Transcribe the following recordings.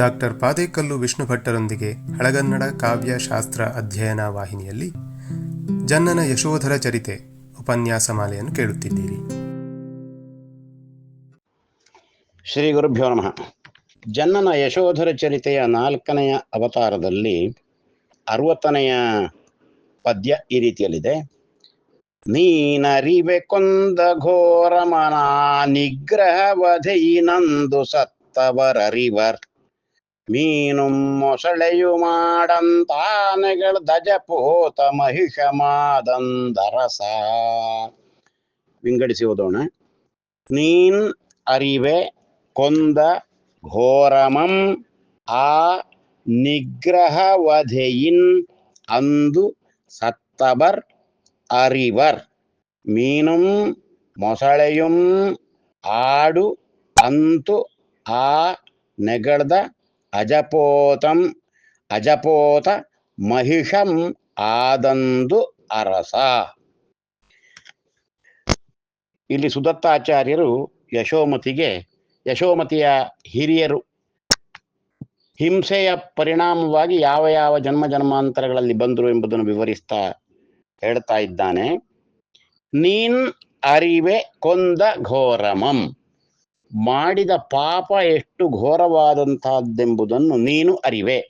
Doctor Padekallu Vishnu ಭಟ್ಟರೊಂದಿಗೆ ಹಳಗನ್ನಡ ಕಾವ್ಯ ಶಾಸ್ತ್ರ ಅಧ್ಯಯನ ವಾಹಿನಿಯಲ್ಲಿ ಜನ್ನನ ಯಶೋಧರ ಚರಿತೆ ಉಪನ್ಯಾಸ ಮಾಲೆಯನ್ನು ಕೇಳುತ್ತಿದ್ದೀರಿ. ಶ್ರೀ ಗುರುಭ್ಯೋ ನಮಃ. ಜನ್ನನ ಯಶೋಧರ ಚರಿತೆಯ ನಾಲ್ಕನೆಯ ಅವತಾರದಲ್ಲಿ ಅರವತ್ತನೆಯ ಪದ್ಯ ಈ ರೀತಿಯಲ್ಲಿದೆ. ನೀನರಿವೆ ಕೊಂದ ಘೋರಮನ ನಿಗ್ರಹವಧೆಯಿನಂದು ಸತ್ತವರರಿವರ್ ಮೀನು ಮೊಸಳೆಯು ಮಾಡಂತಾನೆಗಳ ದಜಪೋತ ಮಹಿಷ ಮಾದಂದರಸ ವಿಂಗಡಿಸಿ ಓದೋಣ ನೀನ್ ಅರಿವೆ ಕೊಂದ ಘೋರಮಂ ಆ ನಿಗ್ರಹವಧೆಯಿನ್ ಅಂದು ಸತ್ತವರ್ அறிவர் மீனும் ಮೊಸಳೆಯುಂ ಆಡು ಅಂತು ಆ ನೆಗಳ್ದ ಅಜಪೋತಂ ಅಜಪೋತ ಮಹಿಷಂ ಆದಂದು ಅರಸ ಇಲ್ಲಿ ಸುದತ್ತಾಚಾರ್ಯರು ಯಶೋಮತಿಗೆ, ಯಶೋಮತಿಯ ಹಿರಿಯರು, ಹಿಂಸೆಯ ಪರಿಣಾಮವಾಗಿ ಯಾವ ಯಾವ ಜನ್ಮ ಜನ್ಮಾಂತರಗಳಲ್ಲಿ ಬಂದರು ಎಂಬುದನ್ನು ವಿವರಿಸ್ತಾ ಹೇಳ್ತಾ ಇದ್ದಾನೆ. ನೀನ್ ಅರಿವೆ ಕೊಂದ ಘೋರಮಂ. ಮಾಡಿದ ಪಾಪ ಎಷ್ಟು ಘೋರವಾದಂತಹದ್ದೆಂಬುದನ್ನು ನೀನು ಅರಿವೆ.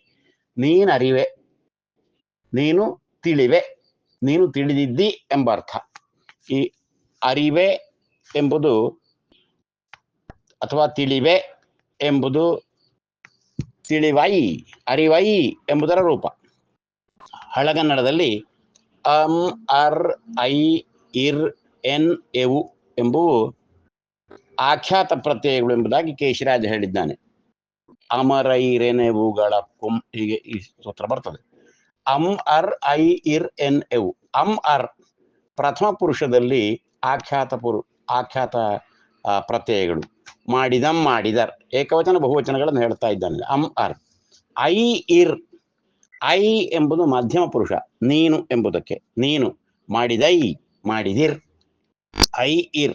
ನೀನು ಅರಿವೆ ನೀನು ತಿಳಿವೆ. ನೀನು ತಿಳಿದಿದ್ದಿ ಎಂಬ ಅರ್ಥ ಈ ಅರಿವೆ ಎಂಬುದು ಅಥವಾ ತಿಳಿವೆ ಎಂಬುದು ತಿಳಿವೈ, ಅರಿವೈ ಎಂಬುದರ ರೂಪ. ಹಳಗನ್ನಡದಲ್ಲಿ ಅಂ, ಅರ್, ಐ, ಇರ್, ಎನ್, ಎವು ಎಂಬುವು ಆಖ್ಯಾತ ಪ್ರತ್ಯಯಗಳು ಎಂಬುದಾಗಿ ಕೇಶಿರಾಜ ಹೇಳಿದ್ದಾನೆ. ಅಮರೈರೆನೆವುಗಳ ಕುಂ, ಹೀಗೆ ಈ ಸೂತ್ರ ಬರ್ತದೆ. ಅಂ ಅರ್ ಐ ಇರ್ ಎನ್ ಎವು. ಅಂ ಅರ್ ಪ್ರಥಮ ಪುರುಷದಲ್ಲಿ ಆಖ್ಯಾತ ಪುರು, ಆಖ್ಯಾತ ಪ್ರತ್ಯಯಗಳು. ಮಾಡಿದಂ ಮಾಡಿದರ್. ಏಕವಚನ ಬಹುವಚನಗಳನ್ನು ಹೇಳ್ತಾ ಇದ್ದಾನೆ. ಅಂ ಅರ್ ಐ ಇರ್. ಐ ಎಂಬುದು ಮಧ್ಯಮ ಪುರುಷ. ನೀನು ಎಂಬುದಕ್ಕೆ. ನೀನು ಮಾಡಿದೈ, ಮಾಡಿದಿರ್. ಐ ಇರ್.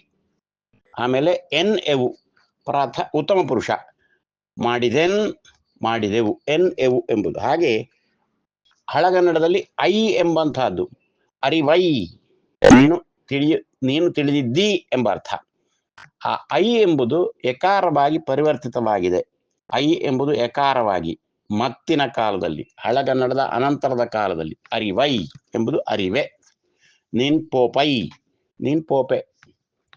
ಆಮೇಲೆ ಎನ್ ಎವು ಪ್ರಾಥ ಉತ್ತಮ ಪುರುಷ. ಮಾಡಿದೆನ್, ಮಾಡಿದೆವು, ಎನ್ ಎವು ಎಂಬುದು. ಹಾಗೆ ಹಳಗನ್ನಡದಲ್ಲಿ ಐ ಎಂಬಂತಹದ್ದು. ಅರಿವೈ, ನೀನು ತಿಳಿಯ, ನೀನು ತಿಳಿದಿದ್ದಿ ಎಂಬ ಅರ್ಥ. ಆ ಐ ಎಂಬುದು ಎಕಾರವಾಗಿ ಪರಿವರ್ತಿತವಾಗಿದೆ. ಐ ಎಂಬುದು ಎಕಾರವಾಗಿ ಮತ್ತಿನ ಕಾಲದಲ್ಲಿ, ಹಳಗನ್ನಡದ ಅನಂತರದ ಕಾಲದಲ್ಲಿ. ಅರಿವೈ ಎಂಬುದು ಅರಿವೆ. ನೀನ್ ಪೋಪೈ ನೀನ್ ಪೋಪೆ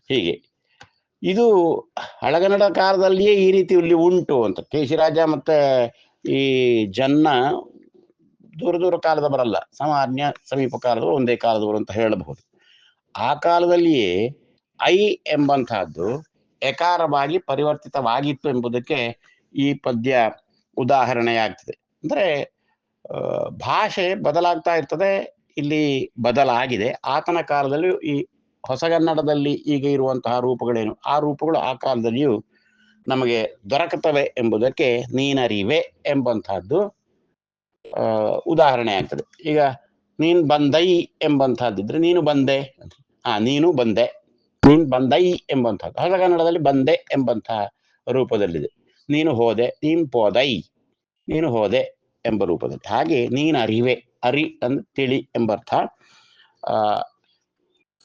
ಹೀಗೆ. ಇದು ಹಳಗನ್ನಡ ಕಾಲದಲ್ಲಿಯೇ ಈ ರೀತಿ ಇಲ್ಲಿ ಉಂಟು ಅಂತ. ಕೇಶಿರಾಜ ಮತ್ತೆ ಈ ಜನ್ನ ದೂರ ದೂರ ಕಾಲದವರಲ್ಲ, ಸಾಮಾನ್ಯ ಸಮೀಪ ಕಾಲದವರು, ಒಂದೇ ಕಾಲದವರು ಅಂತ ಹೇಳಬಹುದು. ಆ ಕಾಲದಲ್ಲಿಯೇ ಐ ಎಂಬಂತಹದ್ದು ಎಕಾರವಾಗಿ ಪರಿವರ್ತಿತವಾಗಿತ್ತು ಎಂಬುದಕ್ಕೆ ಈ ಪದ್ಯ ಉದಾಹರಣೆಯಾಗ್ತದೆ. ಅಂದ್ರೆ ಭಾಷೆ ಬದಲಾಗ್ತಾ ಇರ್ತದೆ, ಇಲ್ಲಿ ಬದಲಾಗಿದೆ. ಆತನ ಕಾಲದಲ್ಲಿ ಈ ಹೊಸಗನ್ನಡದಲ್ಲಿ ಈಗ ಇರುವಂತಹ ರೂಪಗಳೇನು? ಆ ರೂಪಗಳು ಆ ಕಾಲದಲ್ಲಿಯೂ ನಮಗೆ ದೊರಕುತ್ತವೆ ಎಂಬುದಕ್ಕೆ ನೀನರಿವೆ ಎಂಬಂತಹದ್ದು ಉದಾಹರಣೆ ಆಗ್ತದೆ. ಈಗ ನೀನ್ ಬಂದೈ ಎಂಬಂತಹದ್ದಿದ್ರೆ ನೀನು ಬಂದೆ. ಆ, ನೀನು ಬಂದೆ. ನೀನ್ ಬಂದೈ ಎಂಬಂತಹದ್ದು ಹೊಸಗನ್ನಡದಲ್ಲಿ ಬಂದೆ ಎಂಬಂತಹ ರೂಪದಲ್ಲಿದೆ. ನೀನು ಹೋದೆ, ನೀನು ಪೋದೈ. ನೀನು ಹೋದೆ ಎಂಬ ರೂಪದಲ್ಲಿ. ಹಾಗೆ ನೀನು ಅರಿವೆ ಅರಿ ಅಂದ್ರೆ ತಿಳಿ ಎಂಬರ್ಥ, ಆ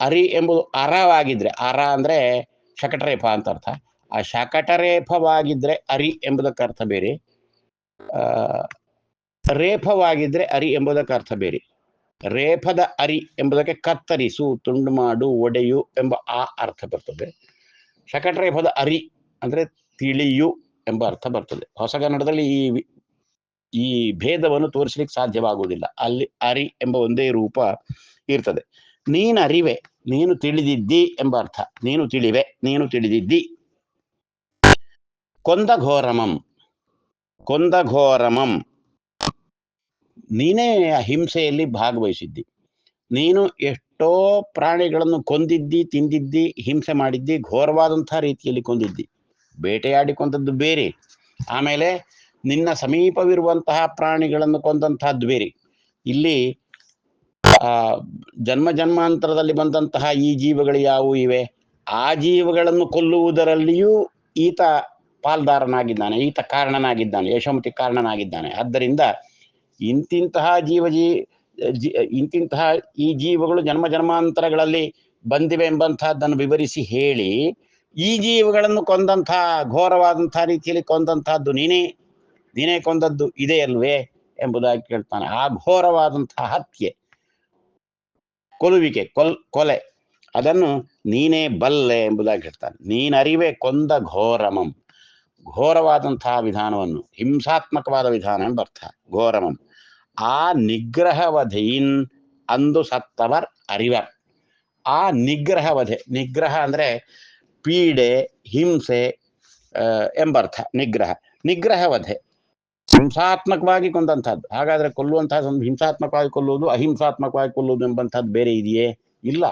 ಅರಿ ಎಂಬುದು ಅರವಾಗಿದ್ರೆ, ಅರ ಅಂದ್ರೆ ಶಕಟರೇಫ ಅಂತ ಅರ್ಥ. ಆ ಶಕಟರೇಫವಾಗಿದ್ರೆ ಅರಿ ಎಂಬುದಕ್ಕೆ ಅರ್ಥ ಬೇರೆ. ರೇಫವಾಗಿದ್ರೆ ಅರಿ ಎಂಬುದಕ್ಕೆ ಅರ್ಥ ಬೇರೆ. ರೇಫದ ಅರಿ ಎಂಬುದಕ್ಕೆ ಕತ್ತರಿಸು ತುಂಡು, ಮಾಡು, ಒಡೆಯು ಎಂಬ ಆ ಅರ್ಥ ಬರ್ತದೆ. ಶಕಟರೇಫದ ಅರಿ ಅಂದ್ರೆ ತಿಳಿಯು ಎಂಬ ಅರ್ಥ ಬರ್ತದೆ. ಹೊಸಗನ್ನಡದಲ್ಲಿ ಈ ವಿ- ಈ ಭೇದವನ್ನು ತೋರಿಸಲಿಕ್ಕೆ ಸಾಧ್ಯವಾಗುವುದಿಲ್ಲ. ಅಲ್ಲಿ ಅರಿ ಎಂಬ ಒಂದೇ ರೂಪ ಇರ್ತದೆ. ನೀನು ಅರಿವೆ, ನೀನು ತಿಳಿದಿದ್ದಿ ಎಂಬ ಅರ್ಥ. ನೀನು ತಿಳಿವೆ, ನೀನು ತಿಳಿದಿದ್ದಿ. ಕೊಂದ ಘೋರಮಂ ಕೊಂದ ಘೋರಮಂ ನೀನೇ ಹಿಂಸೆಯಲ್ಲಿ ಭಾಗವಹಿಸಿದ್ದಿ. ನೀನು ಎಷ್ಟೋ ಪ್ರಾಣಿಗಳನ್ನು ಕೊಂದಿದ್ದಿ, ತಿಂದಿದ್ದಿ, ಹಿಂಸೆ ಮಾಡಿದ್ದಿ ಘೋರವಾದಂತಹ ರೀತಿಯಲ್ಲಿ ಕೊಂದಿದ್ದಿ. ಬೇಟೆಯಾಡಿ ಕೊಂದದ್ದು ಬೇರೆ. ಆಮೇಲೆ ನಿನ್ನ ಸಮೀಪವಿರುವಂತಹ ಪ್ರಾಣಿಗಳನ್ನು ಕೊಂದಂತಹದ್ದು ಬೇರೆ. ಇಲ್ಲಿ ಜನ್ಮ ಜನ್ಮಾಂತರದಲ್ಲಿ ಬಂದಂತಹ ಈ ಜೀವಗಳು ಯಾವುವು ಇವೆ? ಆ ಜೀವಗಳನ್ನು ಕೊಲ್ಲುವುದರಲ್ಲಿಯೂ ಈತ ಪಾಲ್ದಾರನಾಗಿದ್ದಾನೆ, ಈತ ಕಾರಣನಾಗಿದ್ದಾನೆ ಯಶೋಮತಿ ಕಾರಣನಾಗಿದ್ದಾನೆ. ಆದ್ದರಿಂದ ಇಂತಿಂತಹ ಜೀವ ಜೀ ಇಂತಿಂತಹ ಈ ಜೀವಗಳು ಜನ್ಮ ಜನ್ಮಾಂತರಗಳಲ್ಲಿ ಬಂದಿವೆ ಎಂಬಂತಹದ್ದನ್ನು ವಿವರಿಸಿ ಹೇಳಿ, ಈ ಜೀವಗಳನ್ನು ಕೊಂದಂತಹ, ಘೋರವಾದಂತಹ ರೀತಿಯಲ್ಲಿ ಕೊಂದಂತಹದ್ದು ನೀನೇ ನೀನೇ ಕೊಂದದ್ದು ಇದೆ ಅಲ್ವೇ ಎಂಬುದಾಗಿ ಕೇಳ್ತಾನೆ. ಆ ಘೋರವಾದಂತಹ ಹತ್ಯೆ. ಕೊಲುವಿಕೆ ಕೊಲ್, ಕೊಲೆ. ಅದನ್ನು ನೀನೇ ಬಲ್ಲೆ ಎಂಬುದಾಗಿ ಹೇಳ್ತಾನೆ ನೀನರಿವೆ ಕೊಂದ ಘೋರಮಂ. ಘೋರವಾದಂತಹ ವಿಧಾನವನ್ನು, ಹಿಂಸಾತ್ಮಕವಾದ ವಿಧಾನ ಎಂಬ ಅರ್ಥ. ಘೋರಮಂ. ಆ ನಿಗ್ರಹವಧೆಯಿನ್ ಅಂದು ಸತ್ತವರ್ ಅರಿವರ್. ಆ ನಿಗ್ರಹವಧೆ, ನಿಗ್ರಹ ಅಂದ್ರೆ ಪೀಡೆ, ಹಿಂಸೆ ಎಂಬರ್ಥ. ನಿಗ್ರಹ. ನಿಗ್ರಹವಧೆ. ಹಿಂಸಾತ್ಮಕವಾಗಿ ಕೊಂದಂತಹದ್ದು. ಹಾಗಾದ್ರೆ ಕೊಲ್ಲುವಂತಹ ಹಿಂಸಾತ್ಮಕವಾಗಿ ಕೊಲ್ಲುವುದು, ಅಹಿಂಸಾತ್ಮಕವಾಗಿ ಕೊಲ್ಲುವುದು ಎಂಬಂತಹದ್ದು ಬೇರೆ ಇದೆಯೇ? ಇಲ್ಲ.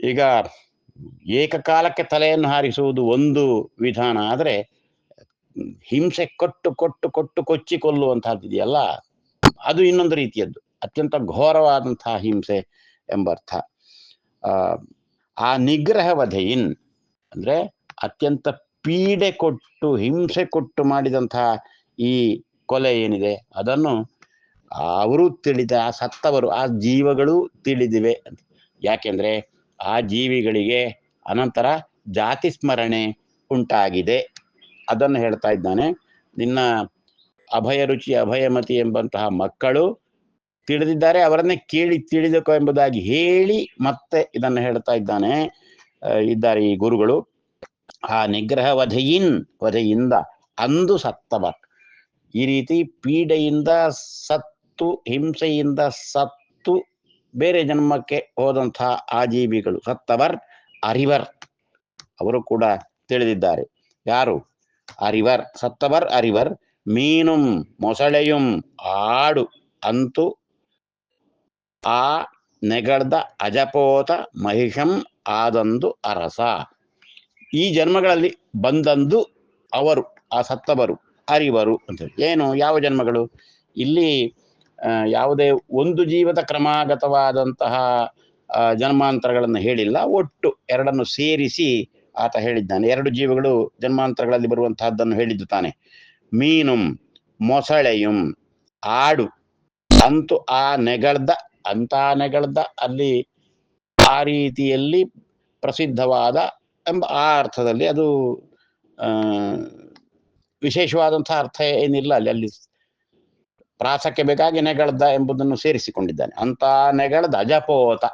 ಈಗ ಏಕಕಾಲಕ್ಕೆ ತಲೆಯನ್ನು ಹಾರಿಸುವುದು ಒಂದು ವಿಧಾನ, ಆದರೆ ಹಿಂಸೆ ಕೊಟ್ಟು ಕೊಟ್ಟು ಕೊಟ್ಟು ಕೊಚ್ಚಿ ಕೊಲ್ಲುವಂತಹದ್ದು ಇದೆಯಲ್ಲ? ಅದು ಇನ್ನೊಂದು ರೀತಿಯದ್ದು. ಅತ್ಯಂತ ಘೋರವಾದಂತಹ ಹಿಂಸೆ ಎಂಬರ್ಥ. ಆ ನಿಗ್ರಹ ವಧೆಯಿನ್ ಅಂದ್ರೆ ಅತ್ಯಂತ ಪೀಡೆ ಕೊಟ್ಟು, ಹಿಂಸೆ ಕೊಟ್ಟು ಮಾಡಿದಂತಹ ಈ ಕೊಲೆ ಏನಿದೆ ಅದನ್ನು ಅವರು ತಿಳಿದ, ಆ ಸತ್ತವರು, ಆ ಜೀವಗಳು ತಿಳಿದಿವೆ ಅಂತ. ಯಾಕೆಂದ್ರೆ ಆ ಜೀವಿಗಳಿಗೆ ಅನಂತರ ಜಾತಿ ಸ್ಮರಣೆ ಉಂಟಾಗಿದೆ. ಅದನ್ನು ಹೇಳ್ತಾ ಇದ್ದಾನೆ, ನಿನ್ನ ಅಭಯ ರುಚಿ, ಅಭಯಮತಿ ಎಂಬಂತಹ ಮಕ್ಕಳು ತಿಳಿದಿದ್ದಾರೆ, ಅವರನ್ನೇ ಕೇಳಿ ತಿಳಿದಕೋ ಎಂಬುದಾಗಿ ಹೇಳಿ ಮತ್ತೆ ಇದನ್ನು ಹೇಳ್ತಾ ಇದ್ದಾನೆ ಇದ್ದಾರೆ ಈ ಗುರುಗಳು. ಆ ನಿಗ್ರಹ ವಧೆಯಿನ್, ವಧೆಯಿಂದ ಅಂದು ಸತ್ತವರ್ ಈ ರೀತಿ ಪೀಡೆಯಿಂದ ಸತ್ತು, ಹಿಂಸೆಯಿಂದ ಸತ್ತು ಬೇರೆ ಜನ್ಮಕ್ಕೆ ಹೋದಂತಹ ಆ ಜೀವಿಗಳು ಸತ್ತವರ್, ಅರಿವರ್ ಅವರು ಕೂಡ ತಿಳಿದಿದ್ದಾರೆ. ಯಾರು? ಅರಿವರ್, ಸತ್ತವರ್, ಅರಿವರ್, ಮೀನುಂ, ಮೊಸಳೆಯುಂ, ಆಡು, ಅಂತೂ, ಆ ನೆಗಳ್ದ ಅಜಪೋತ, ಮಹಿಷಂ, ಆದಂದು, ಅರಸ. ಈ ಜನ್ಮಗಳಲ್ಲಿ ಬಂದಂದು ಅವರು, ಆ ಸತ್ತವರು. ಅರಿವರು ಅಂತ ಏನು? ಯಾವ ಜನ್ಮಗಳು? ಇಲ್ಲಿ ಯಾವುದೇ ಒಂದು ಜೀವದ ಕ್ರಮಾಗತವಾದಂತಹ ಜನ್ಮಾಂತರಗಳನ್ನು ಹೇಳಿಲ್ಲ. ಒಟ್ಟು ಎರಡನ್ನು ಸೇರಿಸಿ ಆತ ಹೇಳಿದ್ದಾನೆ. ಎರಡು ಜೀವಗಳು ಜನ್ಮಾಂತರಗಳಲ್ಲಿ ಬರುವಂತಹದ್ದನ್ನು ಹೇಳಿದ್ದು ತಾನೆ. ಮೀನುಂ, ಮೊಸಳೆಯುಂ, ಆಡು. ಅಂತೂ ಆ ನೆಗಳ್ದ, ಅಂತ ನೆಗಳ್ದ ಅಲ್ಲಿ ಆ ರೀತಿಯಲ್ಲಿ ಪ್ರಸಿದ್ಧವಾದ ಎಂಬ ಆ ಅರ್ಥದಲ್ಲಿ ಅದು ವಿಶೇಷವಾದಂತಹ ಅರ್ಥ ಏನಿಲ್ಲ, ಅಲ್ಲಿ ಅಲ್ಲಿ ಪ್ರಾಸಕ್ಕೆ ಬೇಕಾಗಿ ನೆಗಳ್ದ ಎಂಬುದನ್ನು ಸೇರಿಸಿಕೊಂಡಿದ್ದಾನೆ. ಅಂತ ನೆಗಳ್ದ ಅಜಪೋತ.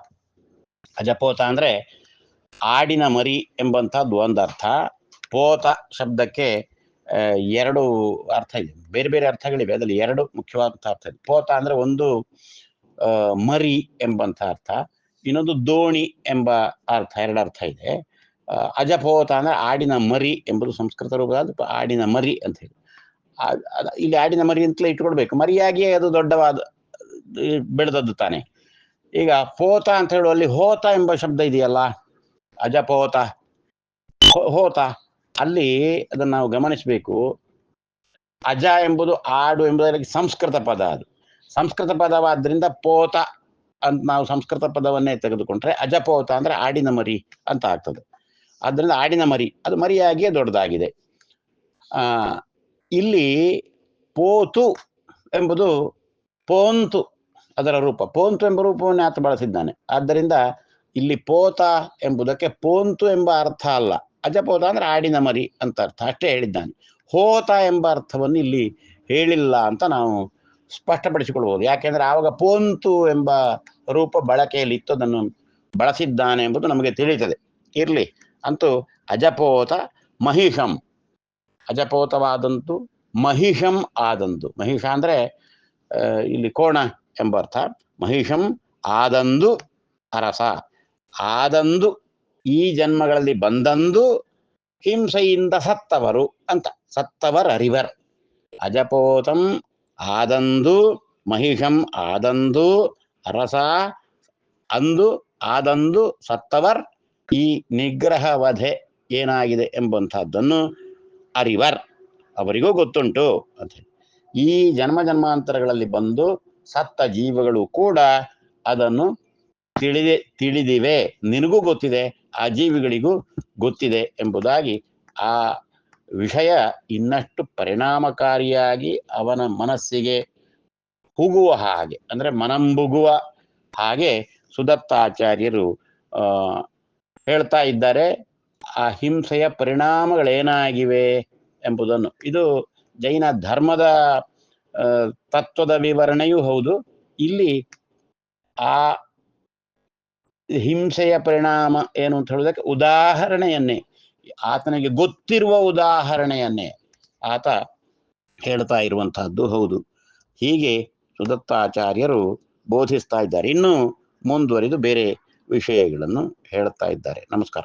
ಅಜಪೋತ ಅಂದ್ರೆ ಆಡಿನ ಮರಿ ಎಂಬಂತಹದ್ದು ಒಂದು ಅರ್ಥ. ಪೋತ ಶಬ್ದಕ್ಕೆ ಎರಡು ಅರ್ಥ ಇದೆ. ಬೇರೆ ಬೇರೆ ಅರ್ಥಗಳಿವೆ. ಅದರಲ್ಲಿ ಎರಡು ಮುಖ್ಯವಾದಂತಹ ಅರ್ಥ ಇದೆ. ಪೋತ ಅಂದ್ರೆ ಒಂದು ಮರಿ ಎಂಬಂತ ಅರ್ಥ. ಇನ್ನೊಂದು ದೋಣಿ ಎಂಬ ಅರ್ಥ, ಎರಡು ಅರ್ಥ ಇದೆ. ಅಜಪೋತ ಅಂದ್ರೆ ಆಡಿನ ಮರಿ ಎಂಬುದು ಸಂಸ್ಕೃತ ರೂಪದ ಆಡಿನ ಮರಿ ಅಂತ ಹೇಳಿ. ಇಲ್ಲಿ ಆಡಿನ ಮರಿ ಅಂತಲೇ ಇಟ್ಕೊಳ್ಬೇಕು ಮರಿಯಾಗಿಯೇ ಅದು ದೊಡ್ಡವಾದ ಬೆಳೆದದ್ದು ತಾನೆ. ಈಗ ಪೋತ ಅಂತ ಹೇಳುವಲ್ಲಿ ಹೋತ ಎಂಬ ಶಬ್ದ ಇದೆಯಲ್ಲ? ಅಜಪೋತ. ಹೋತ. ಅಲ್ಲಿ ಅದನ್ನು ನಾವು ಗಮನಿಸಬೇಕು. ಅಜ ಎಂಬುದು ಆಡು ಎಂಬುದರಲ್ಲಿ ಸಂಸ್ಕೃತ ಪದ ಅದು. ಸಂಸ್ಕೃತ ಪದವಾದ್ರಿಂದ ಪೋತ ಅಂತ ನಾವು ಸಂಸ್ಕೃತ ಪದವನ್ನೇ ತೆಗೆದುಕೊಂಡ್ರೆ ಅಜಪೋತ ಅಂದ್ರೆ ಆಡಿನ ಮರಿ ಅಂತ ಆಗ್ತದೆ. ಆದ್ದರಿಂದ ಆಡಿನ ಮರಿ, ಅದು ಮರಿಯಾಗಿಯೇ ದೊಡ್ಡದಾಗಿದೆ. ಇಲ್ಲಿ ಪೋತು ಎಂಬುದು ಪೋಂತು ಅದರ ರೂಪ. ಪೋಂತು ಎಂಬ ರೂಪವನ್ನು ಆತ ಬಳಸಿದ್ದಾನೆ. ಆದ್ದರಿಂದ ಇಲ್ಲಿ ಪೋತ ಎಂಬುದಕ್ಕೆ ಪೋಂತು ಎಂಬ ಅರ್ಥ ಅಲ್ಲ. ಅಜಪೋತ ಅಂದ್ರೆ ಆಡಿನ ಮರಿ ಅಂತ ಅರ್ಥ. ಅಷ್ಟೇ ಹೇಳಿದ್ದಾನೆ. ಹೋತ ಎಂಬ ಅರ್ಥವನ್ನು ಇಲ್ಲಿ ಹೇಳಿಲ್ಲ ಅಂತ ನಾವು ಸ್ಪಷ್ಟಪಡಿಸಿಕೊಳ್ಬೋದು. ಯಾಕೆಂದ್ರೆ ಆವಾಗ ಪೋಂತು ಎಂಬ ರೂಪ ಬಳಕೆಯಲ್ಲಿ ಇತ್ತು ಅದನ್ನು ಬಳಸಿದ್ದಾನೆ ಎಂಬುದು ನಮಗೆ ತಿಳಿಯುತ್ತದೆ. ಇರ್ಲಿ. ಅಂತೂ ಅಜಪೋತ ಮಹಿಷಂ. ಅಜಪೋತವಾದಂತು ಮಹಿಷಂ ಆದಂತು ಮಹಿಷ ಅಂದರೆ ಇಲ್ಲಿ ಕೋಣ ಎಂಬ ಅರ್ಥ. ಮಹಿಷಂ ಆದಂದು ಅರಸ. ಆದಂದು ಈ ಜನ್ಮಗಳಲ್ಲಿ ಬಂದಂದು ಹಿಂಸೆಯಿಂದ ಸತ್ತವರು ಅಂತ. ಸತ್ತವರ್ ಅರಿವರ್. ಅಜಪೋತಂ ಆದಂದು, ಮಹಿಷಂ ಆದಂದು, ಅರಸ ಅಂದು, ಆದಂದು, ಸತ್ತವರ್ ಈ ನಿಗ್ರಹ ವಧೆ ಏನಾಗಿದೆ ಎಂಬಂಥದ್ದನ್ನು ಅರಿವರ್ ಅವರಿಗೂ ಗೊತ್ತುಂಟು ಅಂತ. ಈ ಜನ್ಮ ಜನ್ಮಾಂತರಗಳಲ್ಲಿ ಬಂದು ಸತ್ತ ಜೀವಗಳು ಕೂಡ ಅದನ್ನು ತಿಳಿದೆ, ತಿಳಿದಿವೆ ನಿನಗೂ ಗೊತ್ತಿದೆ, ಆ ಜೀವಿಗಳಿಗೂ ಗೊತ್ತಿದೆ ಎಂಬುದಾಗಿ ಆ ವಿಷಯ ಇನ್ನಷ್ಟು ಪರಿಣಾಮಕಾರಿಯಾಗಿ ಅವನ ಮನಸ್ಸಿಗೆ ಹುಗುವ ಹಾಗೆ, ಅಂದ್ರೆ ಮನಂಬುಗುವ ಹಾಗೆ ಸುದತ್ತಾಚಾರ್ಯರು ಹೇಳ್ತಾ ಇದ್ದಾರೆ, ಆ ಹಿಂಸೆಯ ಪರಿಣಾಮಗಳೇನಾಗಿವೆ ಎಂಬುದನ್ನು. ಇದು ಜೈನ ಧರ್ಮದ ತತ್ವದ ವಿವರಣೆಯೂ ಹೌದು. ಇಲ್ಲಿ ಆ ಹಿಂಸೆಯ ಪರಿಣಾಮ ಏನು ಅಂತ ಹೇಳೋದಕ್ಕೆ ಉದಾಹರಣೆಯನ್ನೇ, ಆತನಿಗೆ ಗೊತ್ತಿರುವ ಉದಾಹರಣೆಯನ್ನೇ ಆತ ಹೇಳ್ತಾ ಇರುವಂತಹದ್ದು ಹೌದು. ಹೀಗೆ ಸುದತ್ತಾಚಾರ್ಯರು ಬೋಧಿಸ್ತಾ ಇದ್ದಾರೆ. ಇನ್ನು ಮುಂದುವರಿದು ಬೇರೆ ವಿಷಯಗಳನ್ನು ಹೇಳ್ತಾ ಇದ್ದಾರೆ. ನಮಸ್ಕಾರ.